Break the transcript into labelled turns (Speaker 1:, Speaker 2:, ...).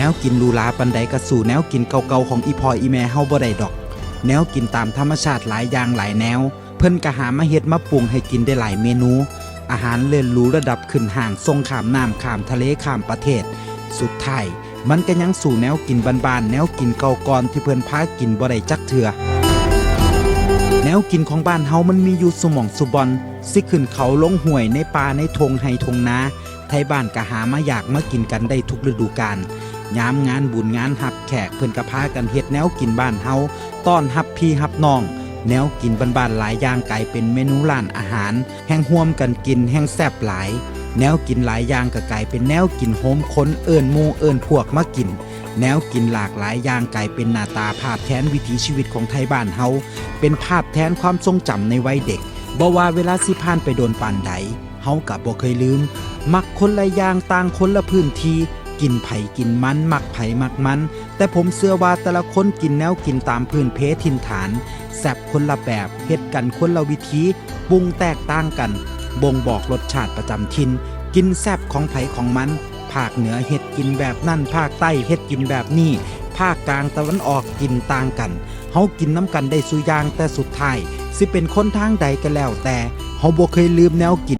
Speaker 1: แนวกินหรูหราปันใดก็สู่แนวกินเก่าๆของอีพออีแม่เฮาบ่ได้ดอก แนวกินตามธรรมชาติหลายอย่างหลายแนว เพิ่นก็หามาเฮ็ดมาปรุงให้กินได้หลายเมนู อาหารเลิศหรูระดับขึ้นห่างทรงขามน้ำขามทะเลขามประเทศ สุดท้ายมันก็ยังสู่แนวกินบานๆแนวกินเก่าก่อนที่เพิ่นพากินบ่ได้จักเทื่อแนวกินของบ้านเฮามันมีอยู่สมองสุบอนสิขึ้นเขาลงห้วยในป่าในทงไห้ทงนาไทยบ้านก็หามาอยากมากินกันได้ทุกฤดูกาล ยามงานบุญงานหับแขกเพิ่อนก็พากันเฮ็ดแนวกินบ้านเฮาต้อนรับพี่รับน้อง แนวกินบ้านๆหลายอย่างกลายเป็นเมนูร้านอาหาร แห่งห่วมกันกินแห่งแซ่บหลาย แนวกินหลายอย่างก็กลายเป็นแนวกินโฮมค้นเอิ้นมูเอิ้นพวกมากิน แนวกินหลากหลายอย่างกลายเป็นหน้าตาภาพแทนวิถีชีวิตของไทยบ้านเฮาเป็นภาพแทนความทรงจำในวัยเด็กบ่ว่าเวลาสิผ่านไปโดนปานใดเฮากับบ่เคยลืม มักคนละอย่างต่างคนละพื้นที่ กินไผ่กินมันมักไผ่มักมัน แต่ผมเชื่อว่าแต่ละคนกินแนวกินตามพื้นเพถิ่นฐานแซบคนละแบบเฮ็ดกันคนละวิธีปรุงแตกต่างกัน บ่งบอกรสชาติประจำถิ่นกินแซบของไผ่ของมันภาคเหนือเฮ็ดกินแบบนั่นภาคใต้เฮ็ดกินแบบนี้ภาคกลางตะวันออกกินต่างกันเฮากินน้ำกันได้สุอย่างแต่สุดท้ายสิเป็นคนทางใดก็แล้วแต่เฮาบ่เคยลืมแนวกิน